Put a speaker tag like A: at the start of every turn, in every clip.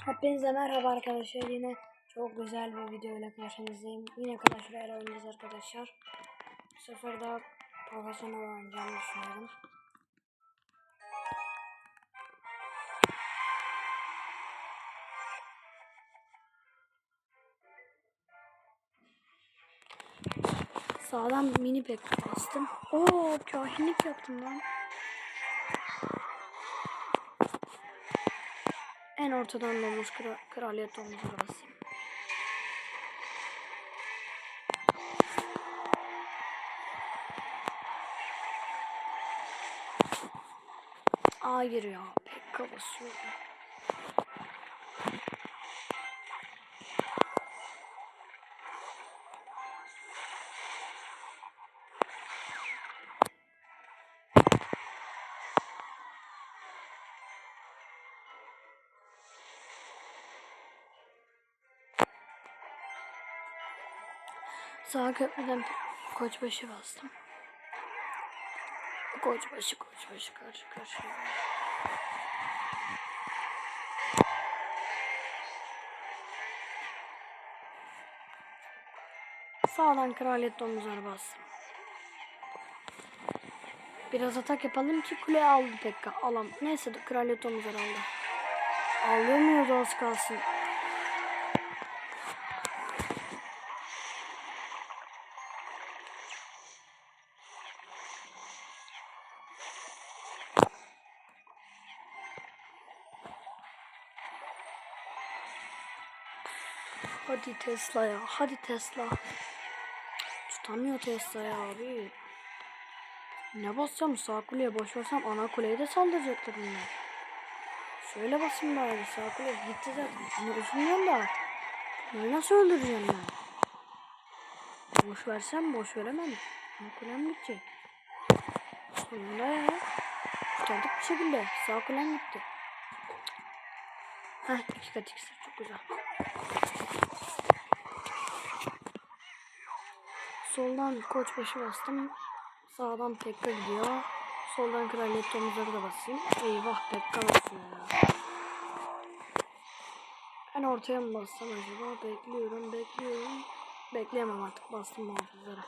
A: Hepinize merhaba arkadaşlar. Yine çok güzel bir video ile karşınızdayım. Yine Clash Royale oynayacağız arkadaşlar. Bu sefer daha profesyonel oynayacağımı düşünüyorum. Sağdan mini pek bastım. Oo kahinlik yaptım lan. En ortadan domuz kra kraliyet domuzları basayım. Hayır ya pekka basıyor. Sağ köprüden koçbaşı bastım. Koçbaşı koçbaşı karşı karşıya. Sağdan kraliyet domuzları bastım. Biraz atak yapalım ki kule aldı Pekka. Alam. Neyse de kraliyet domuzları aldı. Alıyor muyuz az kalsın. Hadi Tesla ya. Hadi Tesla. Tutamıyor Tesla ya abi. Ne basacağım sağ kuleye boş versem ana kuleye de saldıracaklar bunlar. Şöyle basayım bari sağ kuleye gitti zaten. Bunu üzülmüyorum da. Bunları nasıl öldüreceğim ben? Boş versem boş veremem. Ana kulem gidecek. Sonunda ya. Kurtardık bir şekilde. Sağ kulem gitti. Heh iki kat ikisi çok güzel. Soldan koçbaşı bastım. Sağdan Pekka gidiyor. Soldan kraliyet domuzları da basayım. Eyvah Pekka basıyor ya. Ben ortaya mı bassam acaba? Bekliyorum, bekliyorum. Bekleyemem artık bastım muhafızlara.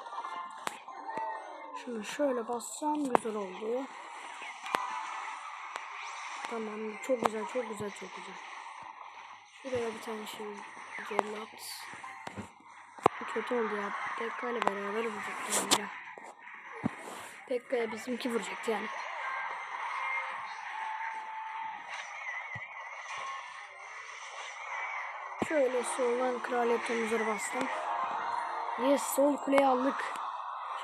A: Şunu şöyle bassam güzel oldu. Tamam çok güzel çok güzel çok güzel. Şuraya bir tane şey cellat. Kötü oldu ya. Pekka ile beraber vuracaktı ya. Pekka'ya bizimki vuracaktı yani. Şöyle soldan kraliyet domuzları bastım. Yes sol kuleyi aldık.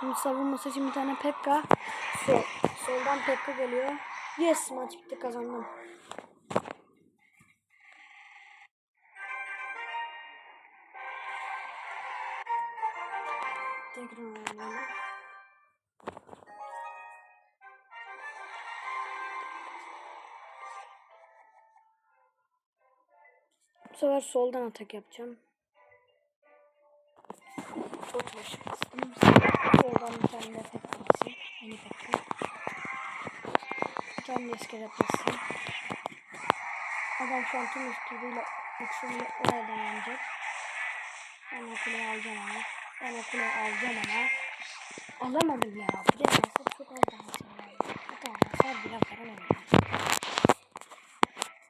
A: Şimdi savunması için bir tane Pekka. Sol. Soldan Pekka geliyor. Yes maç bitti kazandım. Oynayalım. Bu sefer soldan atak yapacağım. Çok başı bastım. Soldan bir tane de tek basayım. Yeni tekrar. Bir tane de iskelet basayım. Adam şu an tüm üstüyle uçuruyla oraya dayanacak. Ben o kuleyi alacağım ama. Ben o kuleyi alacağım ama. Alamadım ya. Bu da nasıl çok az daha sonra. Hatta hasar bile veremem.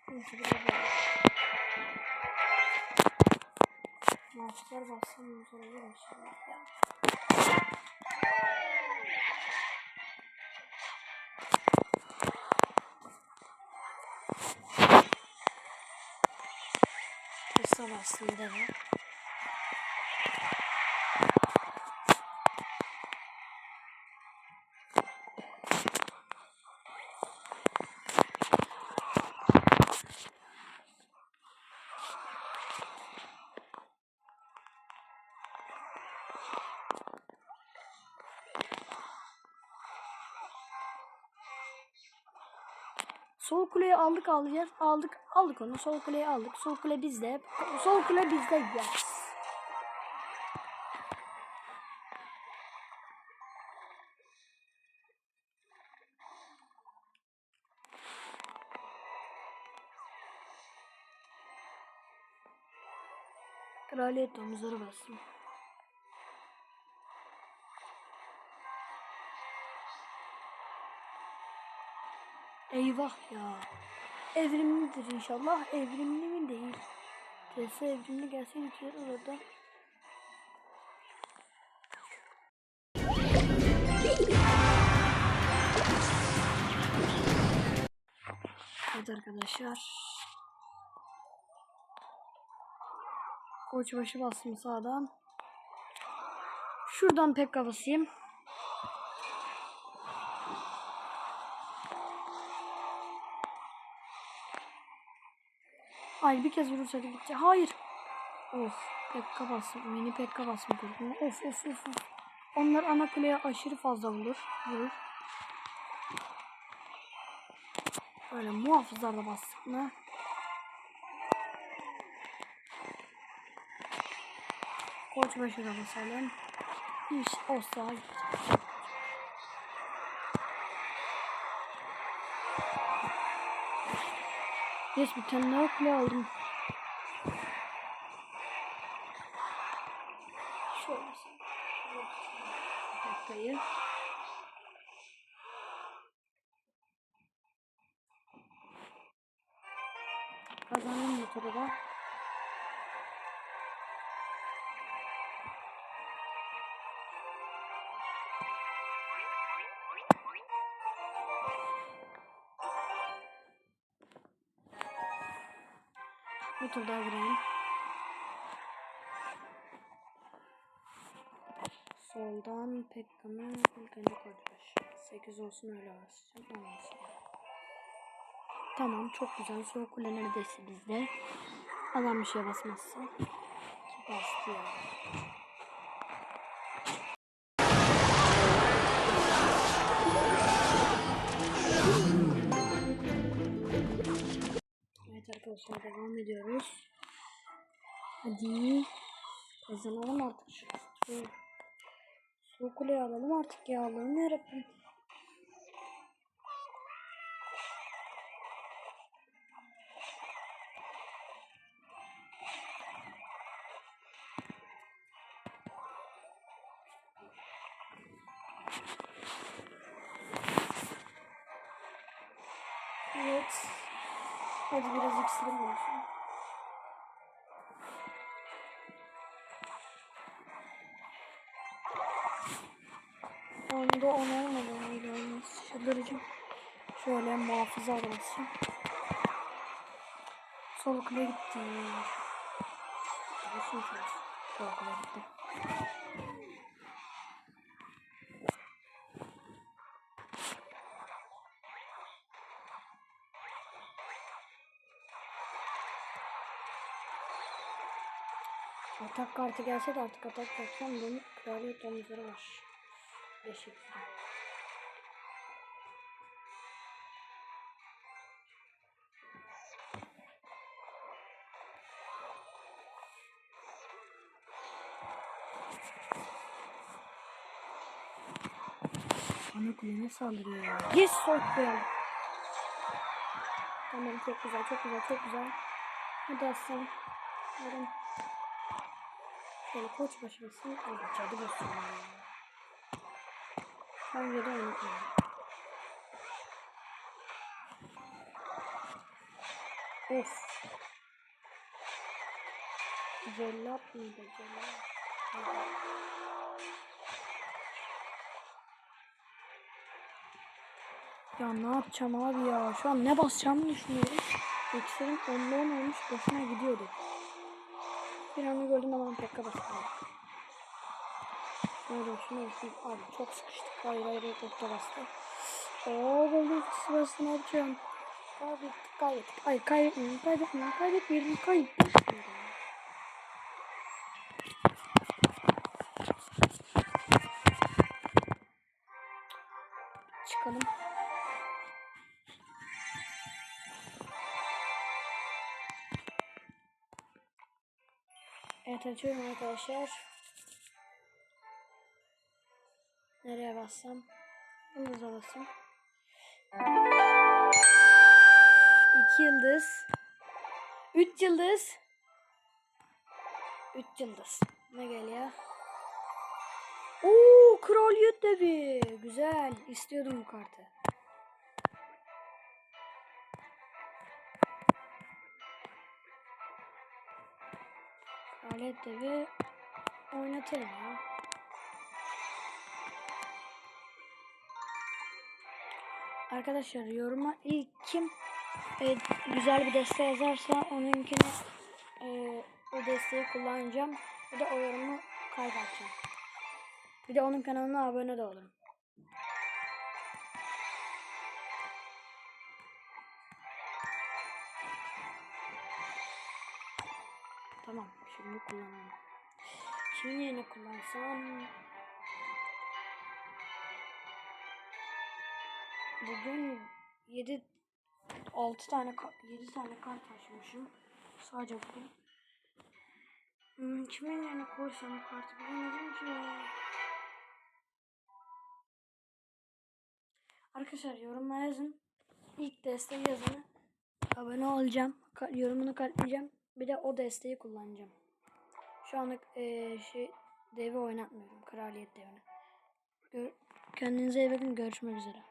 A: Neyse biraz daha. Maçlar bassam güzel olur inşallah ya. Kısa bastım bir Sol kuleyi aldık alacağız. Aldık aldık onu. Sol kuleyi aldık. Sol kule bizde. Sol kule bizde. Yes. Kraliyet domuzları basıyor. Eyvah ya. Evrimlidir inşallah. Evrimli mi değil. Tesla evrimli gelseydi güzel olurdu. Evet arkadaşlar. Koçbaşı bastım sağdan. Şuradan pek basayım. Hayır bir kez vurursaydı gitti. Hayır. Of. Pekka bastım. Mini Pekka kurdum. Of of of of. Onlar ana kuleye aşırı fazla vurur. Vurur. Böyle muhafızlarla bastık mı? Koç başına basalım. Hiç olsa Yes bir tane daha kule aldım. Şöyle dakikayı. Kazandım bu turu tur gireyim. Soldan Pekka'nı ilk önce koydular. 8 olsun öyle basacağım. Olmasın. Tamam çok güzel. Sol kule neredeyse bizde. Adam bir şeye basmazsa. Bastı. Arkadaşlar devam ediyoruz. Hadi. Kazanalım artık şu. Su, kuleyi alalım artık ya. Allah'ım yarabbim. Hadi biraz iksirim olsun. Onda on olmadı öyle olmaz. Çıldıracağım. Şöyle muhafıza arasın. Sol kule gitti. Kule. Sol kule gitti. Atak kartı gelse de artık atak yapsam benim kraliyet omuzları var. Beşik. Ana kulene saldırıyor ya. Yes kule. Tamam çok güzel çok güzel çok güzel. Hadi aslanım. Yarın. Şöyle koç başlasın. Hadi cadı basın. Ben yedi unutmayayım. Of. Cellat mıydı cellat? Ya ne yapacağım abi ya? Şu an ne basacağımı düşünüyorum. İksirim 10'da 10 olmuş boşuna gidiyordu. Bir anda gördüm ama pekka bastım. Şöyle şunu olsun. Abi çok sıkıştık. Hayır hayır hayır nokta bastı. Ooo golden sırası ne yapacağım? Kaybettik kaybettik. Hayır kaybetmeyelim kaybetmeyelim kaybetmeyelim kaybetmeyelim. Çıkalım. Evet açıyorum arkadaşlar. Nereye bassam? Yıldıza basayım. İki yıldız. Üç yıldız. 3 yıldız. Ne geliyor? Oo kraliyet devi. Güzel. İstiyordum bu kartı. Kraliyet devi oynatırım ya. Arkadaşlar yoruma ilk kim e, güzel bir deste yazarsa onunkini e, o desteği kullanacağım. Bir de o yorumu kaydedeceğim. Bir de onun kanalına abone de olun. Tamam şimdi kullanalım. Şimdi yine kullansam Bugün 7 6 tane 7 tane kart açmışım. Sadece bugün. Hmm, kimin yerine koysam kartı bilemedim ki. Arkadaşlar yoruma yazın. İlk desteği yazın. Abone olacağım. Yorumunu kalpleyeceğim. Bir de o desteği kullanacağım. Şu anlık eee şey devi oynatmıyorum. Kraliyet devini. Gör- Kendinize iyi bakın. Görüşmek üzere.